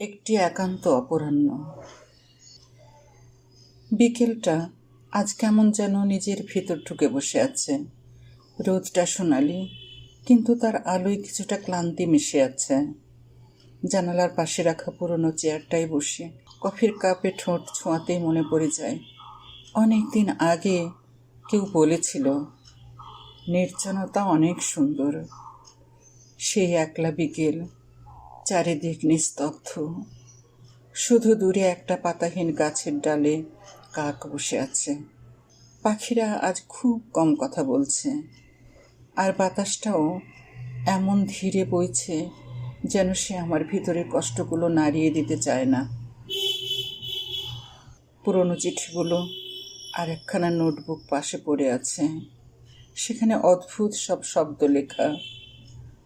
একটি একান্ত অপরাহ্ন। বিকেলটা আজ কেমন যেন নিজের ভিতর ঢুকে বসে আছে। রোদটা সোনালি, কিন্তু তার আলোয় কিছুটা ক্লান্তি মিশে আছে। জানালার পাশে রাখা পুরনো চেয়ারটায় বসে কফির কাপে ঠোঁট ছোঁয়াতেই মনে পড়ে যায় অনেক দিন আগে কেউ বলেছিল, নির্জনতা অনেক সুন্দর। সেই একলা বিকেল চারিদিক নিস্তব্ধ। শুধু দূরে একটা পাতাহীন গাছের ডালে কাক বসে আছে। পাখিরা আজ খুব কম কথা বলছে। আর বাতাসটাও এমন ধীরে বইছে যেন সে আমার ভিতরের কষ্টগুলো নাড়িয়ে দিতে চায় না। পুরনো চিঠিগুলো আর একখানা নোটবুক পাশে পড়ে আছে। সেখানে অদ্ভুত সব শব্দ লেখা,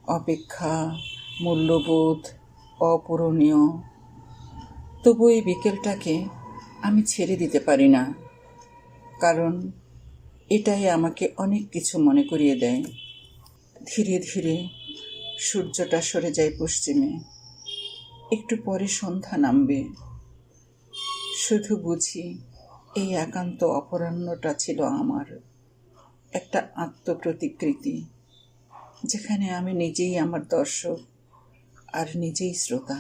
অপেক্ষা মূল্যবোধ অপূরণীয়। তবু এই বিকেলটাকে আমি ছেড়ে দিতে পারি না, কারণ এটাই আমাকে অনেক কিছু মনে করিয়ে দেয়। ধীরে ধীরে সূর্যটা সরে যায় পশ্চিমে। একটু পরে সন্ধ্যা নামবে। শুধু বুঝি এই একান্ত অপরাহ্নটা ছিল আমার। একটা আত্মপ্রতিকৃতি, যেখানে আমি নিজেই আমার দর্শক আর নিজেই শ্রোতা